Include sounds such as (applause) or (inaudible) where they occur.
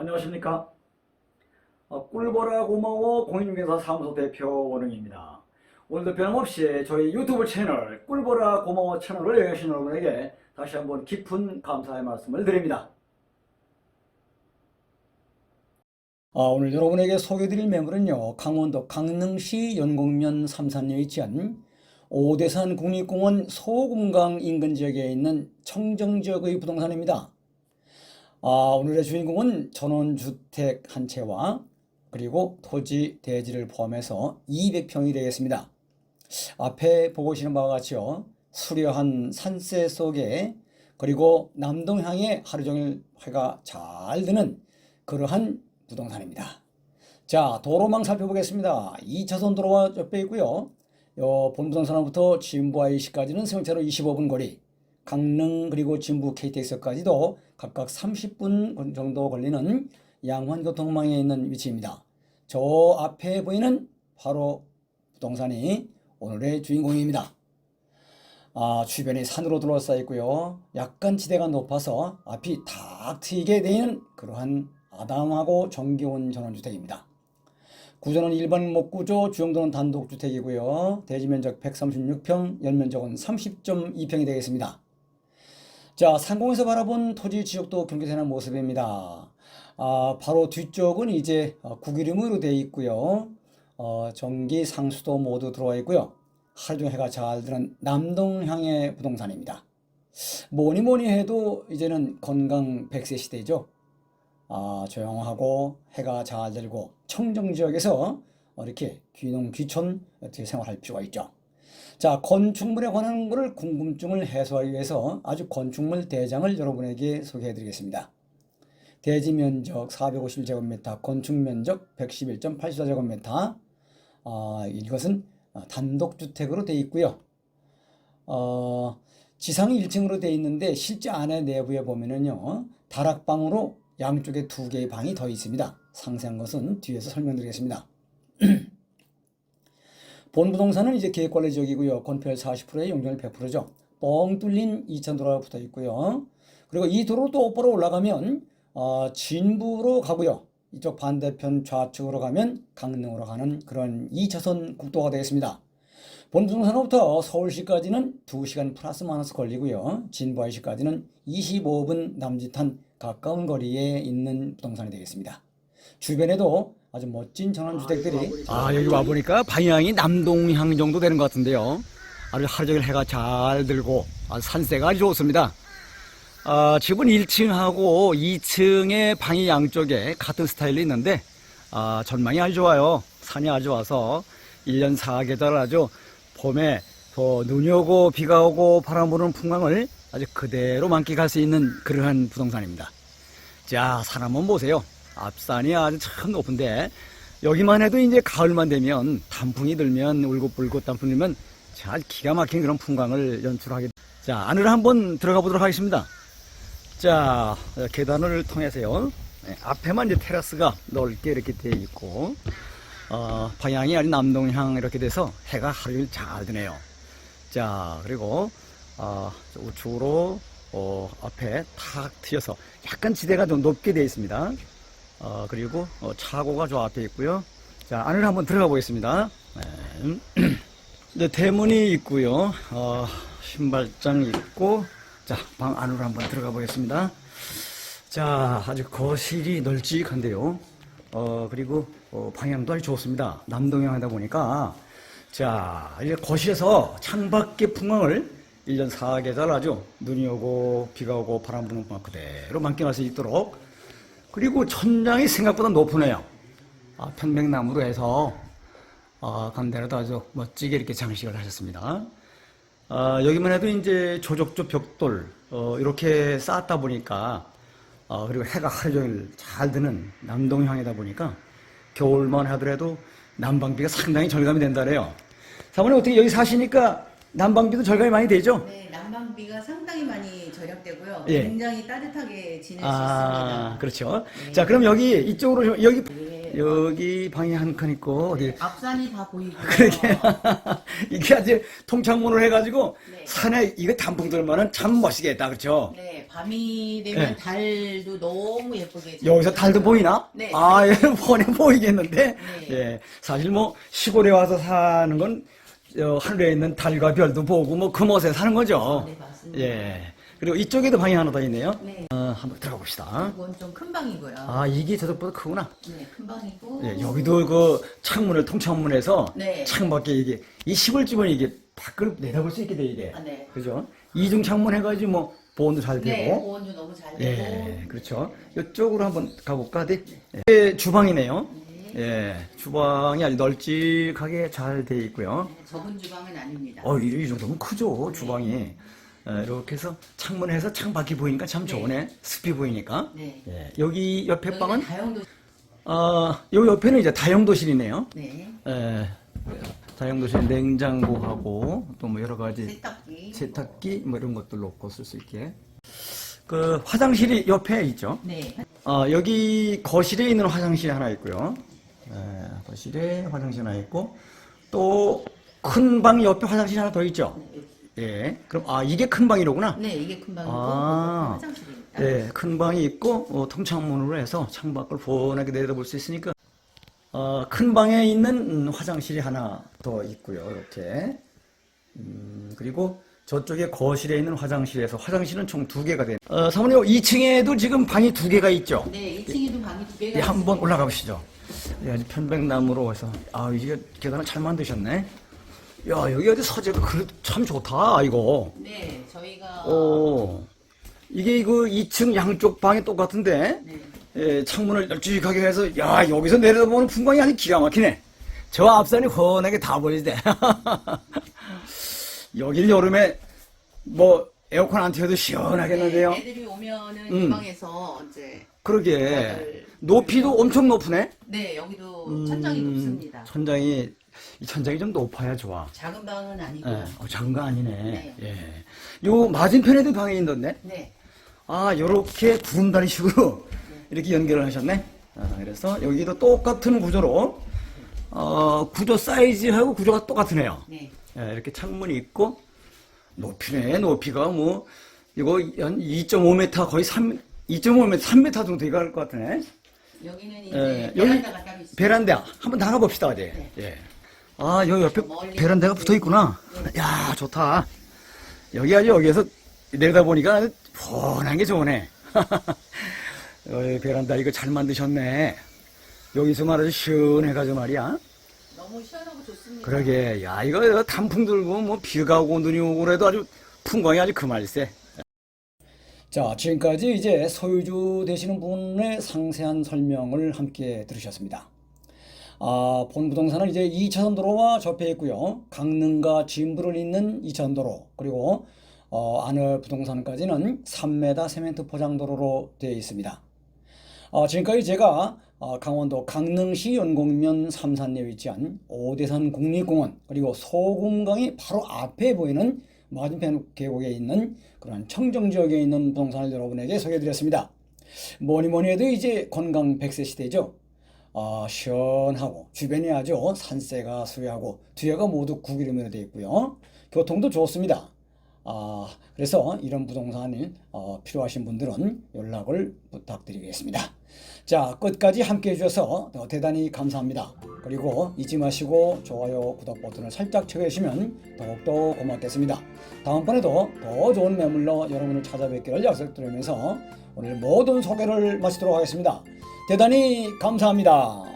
안녕하십니까? 어, 꿀보라 고마워 공인중개사 사무소 대표 원흥입니다. 오늘도 변함없이 저희 유튜브 채널 꿀보라 고마워 채널을 여행하신 여러분에게 다시 한번 깊은 감사의 말씀을 드립니다. 아, 오늘 여러분에게 소개해드릴 매물은요, 강원도 강릉시 연곡면 삼산리에 위치한 오대산 국립공원 소금강 인근 지역에 있는 청정 지역의 부동산입니다. 아, 오늘의 주인공은 전원주택 한 채와 그리고 토지 대지를 포함해서 200평이 되겠습니다. 앞에 보고 계시는 바와 같이요. 수려한 산세 속에 그리고 남동향에 하루 종일 해가 잘 드는 그러한 부동산입니다. 자, 도로망 살펴보겠습니다. 2차선 도로가 옆에 있고요. 요 본부동산으로부터 진부 IC까지는 승용차로 25분 거리, 강릉 그리고 진부 KTX까지도 각각 30분 정도 걸리는 양환 교통망에 있는 위치입니다. 저 앞에 보이는 바로 부동산이 오늘의 주인공입니다. 아, 주변이 산으로 둘러싸여 있고요. 약간 지대가 높아서 앞이 탁 트이게 되는 그러한 아담하고 정겨운 전원주택입니다. 구조는 일반 목구조, 주용도는 단독주택이고요. 대지 면적 136평, 연면적은 30.2평이 되겠습니다. 자, 상공에서 바라본 토지 지역도 경계되는 모습입니다. 아, 바로 뒤쪽은 이제 어, 구기름으로 되어 있고요. 어, 전기, 상수도 모두 들어와 있고요. 하루 종일 해가 잘 드는 남동향의 부동산입니다. 뭐니 뭐니 해도 이제는 건강 100세 시대죠. 아, 조용하고 해가 잘 들고 청정 지역에서 이렇게 귀농 귀촌 어떻게 생활할 필요가 있죠. 자, 건축물에 관한 거를 궁금증을 해소하기 위해서 아주 건축물 대장을 여러분에게 소개해 드리겠습니다. 대지 면적 451제곱미터, 건축 면적 111.84제곱미터. 아, 이것은 단독주택으로 되어 있고요. 어, 지상이 1층으로 되어 있는데 실제 안에 내부에 보면은요. 다락방으로 양쪽에 두 개의 방이 더 있습니다. 상세한 것은 뒤에서 설명드리겠습니다. (clears throat) 본 부동산은 이제 계획관리 지역이고요. 건폐율 40%의 용적률 100%죠. 뻥 뚫린 2천 도로가 붙어 있고요. 그리고 이 도로 또 오빠로 올라가면 어, 진부로 가고요. 이쪽 반대편 좌측으로 가면 강릉으로 가는 그런 2차선 국도가 되겠습니다. 본 부동산으로부터 서울시까지는 2시간 플러스 마이너스 걸리고요. 진부 IC까지는 25분 남짓한 가까운 거리에 있는 부동산이 되겠습니다. 주변에도 아주 멋진 전원주택들이 아 여기 와 보니까 방향이 남동향 정도 되는 것 같은데요. 아주 하루 종일 해가 잘 들고 아주 산세가 아주 좋습니다. 아, 집은 1층하고 2층의 방이 양쪽에 같은 스타일로 있는데 아, 전망이 아주 좋아요. 산이 아주 좋아서 1년 4계절 아주 봄에 더 눈이 오고 비가 오고 바람 부는 풍광을 아주 그대로 만끽할 수 있는 그러한 부동산입니다. 자, 산 한번 보세요. 앞산이 아주 참 높은데 여기만 해도 이제 가을만 되면 단풍이 들면 울긋불긋 단풍 들면 잘 기가 막힌 그런 풍광을 연출하게 자 안으로 한번 들어가 보도록 하겠습니다. 자 계단을 통해서요. 네, 앞에만 이제 테라스가 넓게 이렇게 되어 있고 어, 방향이 아주 남동향 이렇게 돼서 해가 하루 종일 잘 드네요. 자 그리고 어, 우측으로 어, 앞에 탁 트여서 약간 지대가 좀 높게 되어 있습니다 어, 그리고 어, 차고가 저 앞에 있고요. 자, 안을 한번 들어가 보겠습니다. 네. (clears throat) 네, 대문이 있고요. 어, 신발장이 있고, 자, 방 안으로 한번 들어가 보겠습니다. 자, 아주 거실이 널찍한데요. 어, 그리고 어, 방향도 아주 좋습니다. 남동향 하다 보니까, 자, 이제 거실에서 창밖의 풍광을 1년 4계절 아주 눈이 오고 비가 오고 바람 부는 풍광 그대로 만끽할 수 있도록 그리고 천장이 생각보다 높으네요. 아, 편백나무로 해서 아, 간대로도 아주 멋지게 이렇게 장식을 하셨습니다. 아, 여기만 해도 이제 조적조 벽돌 어, 이렇게 쌓았다 보니까 어, 그리고 해가 하루 종일 잘 드는 남동향이다 보니까 겨울만 하더라도 난방비가 상당히 절감이 된다래요. 사모님 어떻게 여기 사시니까 난방비도 절감이 많이 되죠? 네, 난방비가 상당히 많이 절약되고요. 예. 굉장히 따뜻하게 지낼 수 아, 있습니다. 그렇죠. 네. 자, 그럼 여기 이쪽으로 좀- 여기 네, 네. 여기 방이 한 칸 있고 어디 앞산이 다 보이고. (laughs) 그러게 (laughs) 이게 아주 통창문을 해가지고 네. 산에 이거 단풍들만은 참 멋있겠다 그렇죠? 네, 밤이 되면 네. 달도 너무 예쁘게. 여기서 달도 보이나? 네. 아, 예, (laughs) 뻔해 보이겠는데. 네. 예, 사실 뭐 시골에 와서 사는 건 어, 하늘에 있는 달과 별도 보고 뭐 그 멋에 사는 거죠. 네, 맞습니다. 예. 그리고 이쪽에도 방이 하나 더 있네요. 네. 어, 한번 들어가 봅시다. 이건 좀 큰 방이고요. 아, 이게 저쪽보다 크구나. 네, 큰 방이고. 예, 여기도 그 창문을 통창문에서 네. 창밖에 이게 이 시골집은 이게 밖을 내다볼 수 있게 돼 이게. 아, 네. 그죠? 이중 창문 해가지고 뭐 보온도 잘 되고. 네, 보온도 너무 잘 되고. 예, 그렇죠. 이쪽으로 한번 가볼까, 네? 예, 주방이네요. 네. 예, 주방이 아주 널찍하게 잘 돼 있고요. 네, 적은 주방은 아닙니다. 어, 이, 이 정도면 크죠, 주방이. 예, 이렇게 해서 창문에서 창밖이 보이니까 참 네. 좋으네. 습이 보이니까. 네. 예, 여기 옆에 여기는 방은, 다용도. 어, 요 옆에는 이제 다용도실이네요. 네. 예, 다용도실 냉장고하고 또 뭐 여러 가지 세탁기. 세탁기 뭐 이런 것들 놓고 쓸 수 있게. 그 화장실이 옆에 있죠. 네. 어, 여기 거실에 있는 화장실이 하나 있고요. 예, 거실에 화장실 하나 있고 또 큰 방 옆에 화장실 하나 더 있죠. 예. 그럼 아 이게 큰 방이로구나. 네, 이게 큰 방이고 아. 화장실입니다. 예, 큰 방이 있고 어, 통창문으로 해서 창밖을 훤하게 내다볼 수 있으니까 어, 큰 방에 있는 음, 화장실이 하나 더 있고요. 이렇게 음, 그리고 저쪽에 거실에 있는 화장실에서 화장실은 총 두 개가 되는. 어, 사모님 2층에도 지금 방이 두 개가 있죠. 네, 2층에도 방이 두 개가 예, 한번 있습니다. 올라가 보시죠. 예, 아주 편백나무로 해서 아 이게 계단을 잘 만드셨네. 야 여기 어디 서재가 그래도 참 좋다 이거. 네, 저희가 오 이게 그 2층 양쪽 방이 똑같은데 네. 예, 창문을 널찍하게 해서 야 여기서 내려다보는 풍광이 아주 기가 막히네. 저 앞산이 훤하게 다 보이대. (laughs) 여기는 여름에 뭐 에어컨 안 틀어도 시원하겠는데요. 네, 애들이 오면은 음. 이 방에서 이제 그러게 높이도 엄청 높으네. 네, 여기도 천장이 음, 높습니다. 천장이 이 천장이 좀 높아야 좋아. 작은 방은 아니고. 예, 어, 작은 거 아니네. 네. 예. 요 맞은편에도 방이 있던데. 네. 아, 요렇게 구름다리식으로 이렇게 연결을 하셨네. 아, 그래서 여기도 똑같은 구조로 어, 구조 사이즈하고 구조가 똑같으네요. 네. 예, 이렇게 창문이 있고 높이네. 높이가 뭐 이거 한 2.5m 거의 3 2.5m 3m 정도 돼갈 것 같네. 여기는 이제 예, 여기 베란다가 따로 있습니다. 베란다 한번 나가 봅시다 어디. 네. 예. 아 여기 옆에 멀리 베란다가 붙어 있구나. 야 좋다. 여기 아주 여기에서 내려다 보니까 훤한 게 좋네. 여기 (laughs) 베란다 이거 잘 만드셨네. 여기서 말아주 시원해가지고 말이야. 너무 시원하고 좋습니다. 그러게 야 이거 단풍 들고 뭐 비가 오고 눈이 오고 그래도 아주 풍광이 아주 그말세. 자, 지금까지 이제 소유주 되시는 분의 상세한 설명을 함께 들으셨습니다. 아, 본 부동산은 이제 2차선 도로와 접해 있고요. 강릉과 진부를 잇는 2차선 도로, 그리고 어, 안을 부동산까지는 3m 세멘트 포장 도로로 되어 있습니다. 어, 지금까지 제가 어, 강원도 강릉시 연곡면 삼산리에 위치한 오대산 국립공원 그리고 소금강이 바로 앞에 보이는 맞은편 계곡에 있는 그런 청정 지역에 있는 부동산을 여러분에게 소개해드렸습니다. 뭐니 뭐니 해도 이제 건강 100세 시대죠. 어, 시원하고 주변이 아주 산세가 수려하고 뒤에가 모두 구기름으로 되어 있고요. 교통도 좋습니다. 아, 그래서 이런 부동산이 어, 필요하신 분들은 연락을 부탁드리겠습니다. 자, 끝까지 함께 해주셔서 어, 대단히 감사합니다. 그리고 잊지 마시고 좋아요, 구독 버튼을 살짝 쳐주시면 더욱더 고맙겠습니다. 다음번에도 더 좋은 매물로 여러분을 찾아뵙기를 약속드리면서 오늘 모든 소개를 마치도록 하겠습니다. 대단히 감사합니다.